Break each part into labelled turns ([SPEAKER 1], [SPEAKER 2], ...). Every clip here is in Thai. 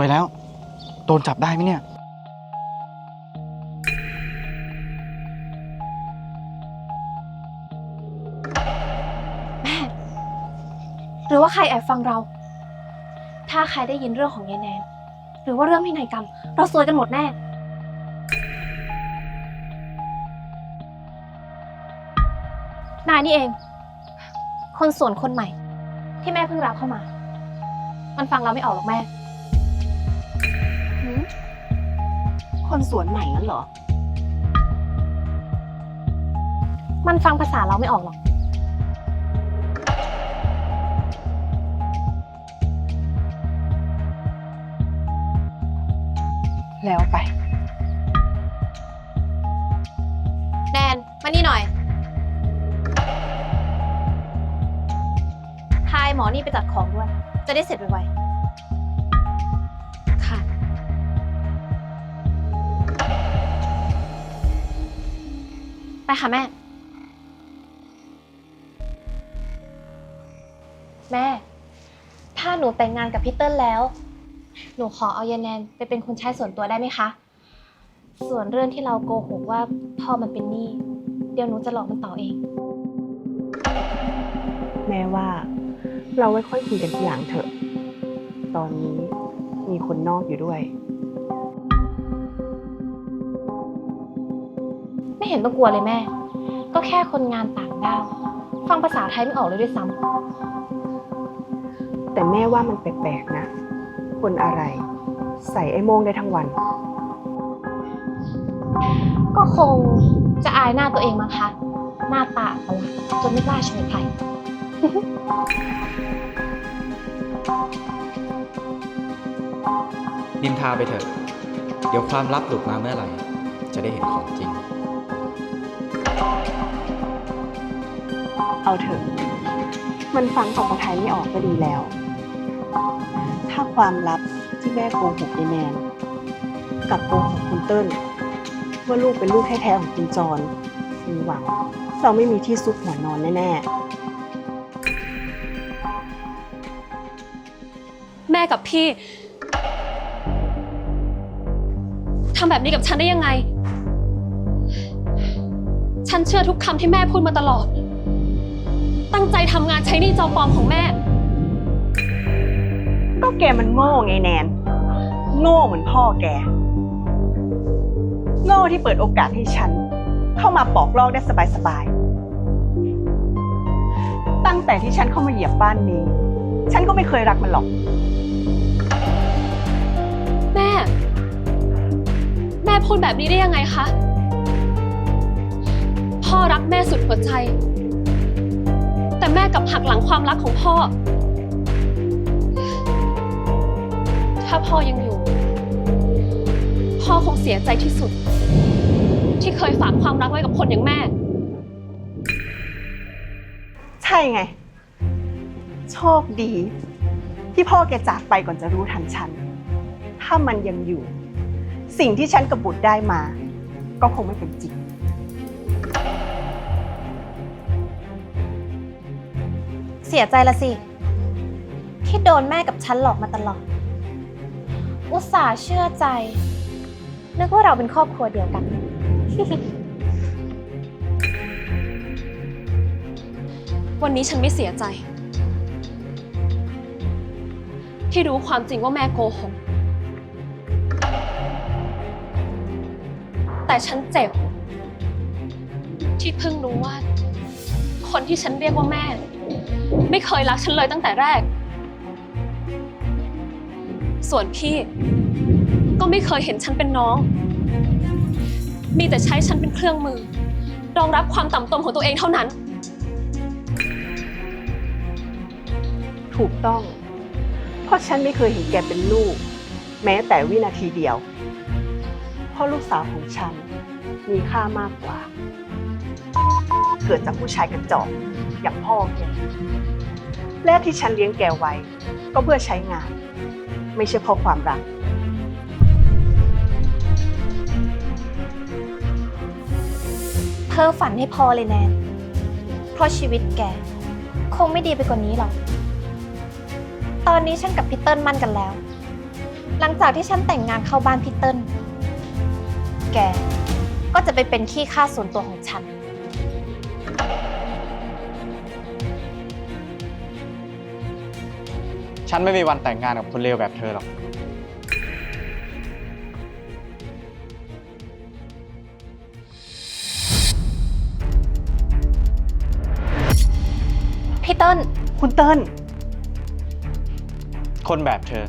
[SPEAKER 1] วยแล้ว โดนจับได้ไหมเนี่ย
[SPEAKER 2] แม่ หรือว่าใครแอบฟังเรา ถ้าใครได้ยินเรื่องของยายแนน หรือว่าเรื่องพินัยกรรม เราซวยกันหมดแน่ นายนี่เอง คนส่วนคนใหม่ ที่แม่เพิ่งรับเข้ามา มันฟังเราไม่ออกหรอกแม่
[SPEAKER 3] คนสวนใหม่นั่นเหรอ
[SPEAKER 2] มันฟังภาษาเราไม่ออกหรอก
[SPEAKER 3] แล้วไป
[SPEAKER 2] แนน มานี่หน่อย พายหมอนี่ไปจัดของด้วย จะได้เสร็จไวๆ ไปค่ะแม่ แม่ ถ้าหนูแต่งงานกับพี่เติ้ลแล้ว หนูขอเอายายแนนไปเป็นคนใช้ส่วนตัวได้ไหมคะ ส่วนเรื่องที่เราโกหกว่าพ่อมันเป็นหนี้ เดี๋ยวหนูจะหลอกมันต่อเอง
[SPEAKER 3] แม่ว่า เราไม่ค่อยคุยกันทีหลังเถอะ ตอนนี้มีคนนอกอยู่ด้วย
[SPEAKER 2] เห็นต้องกลัวเลยแม่ ก็แค่คนงานต่างด้าว ฟังภาษาไทยไม่ออกเลยด้วยซ้
[SPEAKER 3] แต่แม่ว่ามันแปลกๆนะ คนอะไร ใส่ไอ้โม่งได้ทั้งวันำ
[SPEAKER 2] ก็คงจะอายหน้าตัวเองมั้งคะ หน้าตาประหลาดจนไม่กล้าชวนใคร
[SPEAKER 4] นินทาไปเถอะ เดี๋ยวความลับหลุดมาเมื่อไหร่ จะได้เห็นของจริง
[SPEAKER 3] เอาเถอะ มันฟังภาษาไทยไม่ออกก็ดีแล้ว ถ้าความลับที่แม่โกหกยายแนนกับโกหกคุณเติ้ลว่าลูกเป็นลูกแท้ๆของคุณจรมีหวังเราไม่มีที่ซุกหัวนอนแน่ๆ
[SPEAKER 5] แม่กับพี่ทำแบบนี้กับฉันได้ยังไง ฉันเชื่อทุกคำที่แม่พูดมาตลอด ตั้งใจทำงานใช้หนี้จอมปลอมของแม่
[SPEAKER 3] ๆก็แกมันโง่ไงแนน โง่เหมือนพ่อแก โง่ที่เปิดโอกาสให้ฉัน เข้ามาปอกลอกได้สบายๆ ตั้งแต่ที่ฉันเข้ามาเหยียบบ้านนี้ ฉันก็ไม่เคยรักมันหรอก
[SPEAKER 5] แม่ แม่พูดแบบนี้ได้ยังไงคะ พ่อรักแม่สุดหัวใจ แต่แม่กลับหักหลังความรักของพ่อ ถ้าพ่อยังอยู่ พ่อคงเสียใจที่สุด ที่เคยฝากความรักไว้กับคนอย่างแม่
[SPEAKER 3] ใช่ไง โชคดี ที่พ่อแกจากไปก่อนจะรู้ทันฉัน ถ้ามันยังอยู่ สิ่งที่ฉันกับบุตรได้มา ก็คงไม่เป็นจริง
[SPEAKER 2] สียใจละสิ ที่โดนแม่กับฉันหลอกมาตลอด อุตส่าห์เชื่อใจ นึกว่าเราเป็นครอบครัวเดียวกัน
[SPEAKER 5] วันนี้ฉันไม่เสียใจ ที่รู้ความจริงว่าแม่โกหก แต่ฉันเจ็บ ที่เพิ่งรู้ว่า คนที่ฉันเรียกว่าแม่ ไม่เคยรักฉันเลยตั้งแต่แรก ส่วนพี่ ก็ไม่เคยเห็นฉันเป็นน้อง มีแต่ใช้ฉันเป็นเครื่องมือ รองรับความต่ำตมของตัวเองเท่านั้น
[SPEAKER 3] ถูกต้อง เพราะฉันไม่เคยเห็นแกเป็นลูก แม้แต่วินาทีเดียว เพราะลูกสาวของฉันมีค่ามากกว่า เกิดจากผู้ชายกระจอกอย่างพ่อแกและที่ฉันเลี้ยงแกไว้ ก็เพื่อใช้งาน ไม่ใช่เพราะความรัก
[SPEAKER 2] เพ้อฝันให้พอเลยแนน เพราะชีวิตแก คงไม่ดีไปกว่านี้หรอก ตอนนี้ฉันกับพีเติ้ลมั่นกันแล้ว หลังจากที่ฉันแต่งงานเข้าบ้านพีเติ้ลแก ก็จะไปเป็นขี้ข้าส่วนตัวของฉัน
[SPEAKER 1] ฉันไม่มีวันแต่งงานกับคนเลวแบบเธอหรอก
[SPEAKER 2] พี่เติ้ล
[SPEAKER 3] คุณเติ้ล
[SPEAKER 1] คนแบบเธอ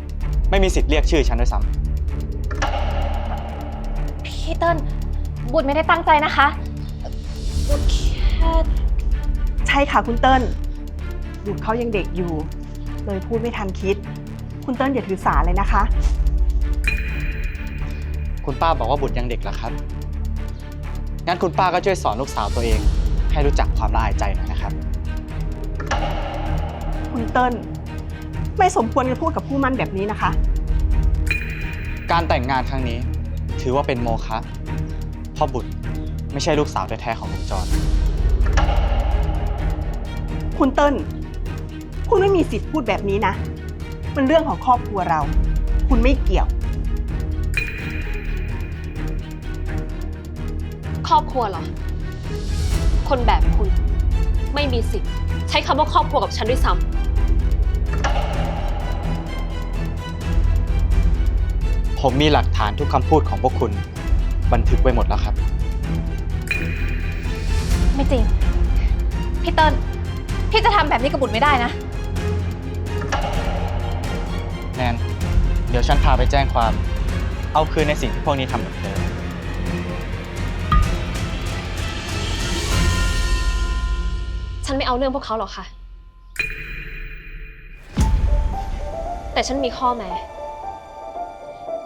[SPEAKER 1] ไม่มีสิทธิ์เรียกชื่อฉันด้วยซ้
[SPEAKER 2] พี่เติ้ลบุตรไม่ได้ตั้งใจนะคะบุตรแค่
[SPEAKER 3] ใช่ค่ะคุณเติ้ลบุตรเขายังเด็กอยู่ เลยพูดไม่ทันคิด คุณเติ้ลอย่าถือสาเลยนะคะำ
[SPEAKER 1] คุณป้าบอกว่าบุตรยังเด็กเหรอครับ งั้นคุณป้าก็ช่วยสอนลูกสาวตัวเอง ให้รู้จักความละอายใจหน่อยนะครับ
[SPEAKER 3] คุณเติ้ลไม่สมควรจะพูดกับผู้มั่นแบบนี้นะคะ
[SPEAKER 1] การแต่งงานครั้งนี้ถือว่าเป็นโมฆะเพ่อบุตรไม่ใช่ลูกสาวแท้ๆของลุงจอน
[SPEAKER 3] คุณเติ้ลคุณไม่มีสิทธิ์พูดแบบนี้นะ มันเรื่องของครอบครัวเรา คุณไม่เกี่ยว
[SPEAKER 5] ครอบครัวเหรอ คนแบบคุณไม่มีสิทธิ์ ใช้คำว่าครอบครัวกับฉันด้วยซ้ำ
[SPEAKER 1] ผมมีหลักฐานทุกคำพูดของพวกคุณ บันทึกไว้หมดแล้วครับ
[SPEAKER 2] ไม่จริง พี่เติ้ล พี่จะทำแบบนี้กับบุตรไม่ได้นะ
[SPEAKER 1] แนนเดี๋ยวฉันพาไปแจ้งความ เอาคืนในสิ่งที่พวกนี้ทำกับเธอ
[SPEAKER 5] ฉันไม่เอาเรื่องพวกเขาหรอกค่ะ แต่ฉันมีข้อแม้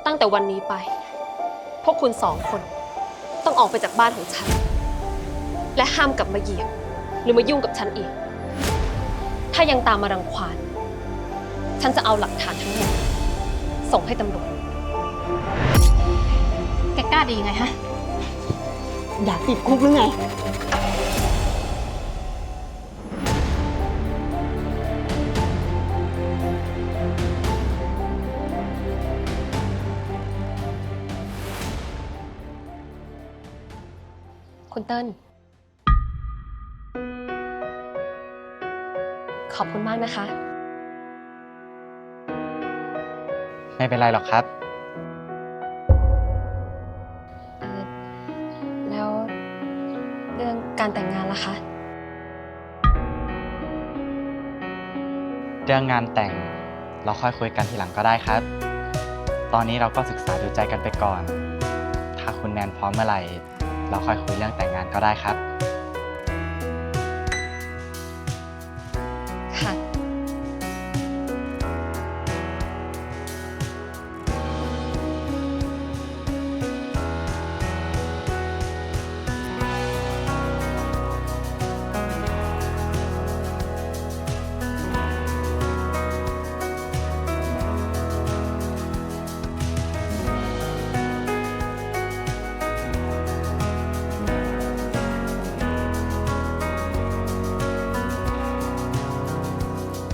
[SPEAKER 5] ตั้งแต่วันนี้ไป พวกคุณสองคน ต้องออกไปจากบ้านของฉัน และห้ามกลับมาเหยียบ หรือมายุ่งกับฉันอีก ถ้ายังตามมารังควาน ฉันจะเอาหลักฐานทั้งหมด ส่งให้ตำรวจ
[SPEAKER 2] แกกล้าดียังไงฮะ
[SPEAKER 3] อยากติดคุกหรือไง
[SPEAKER 5] คุณเติ้ล อบคุณมากนะคะ
[SPEAKER 1] ไม่เป็นไรหรอกครับ
[SPEAKER 5] เอ่อแล้วเรื่องการแต่งงานล่ะคะ
[SPEAKER 1] เรื่องงานแต่งเราค่อยคุยกันทีหลังก็ได้ครับ ตอนนี้เราก็ศึกษาดูใจกันไปก่อน ถ้าคุณแนนพร้อมเมื่อไหร่ เราค่อยคุยเรื่องแต่งงานก็ได้ครับ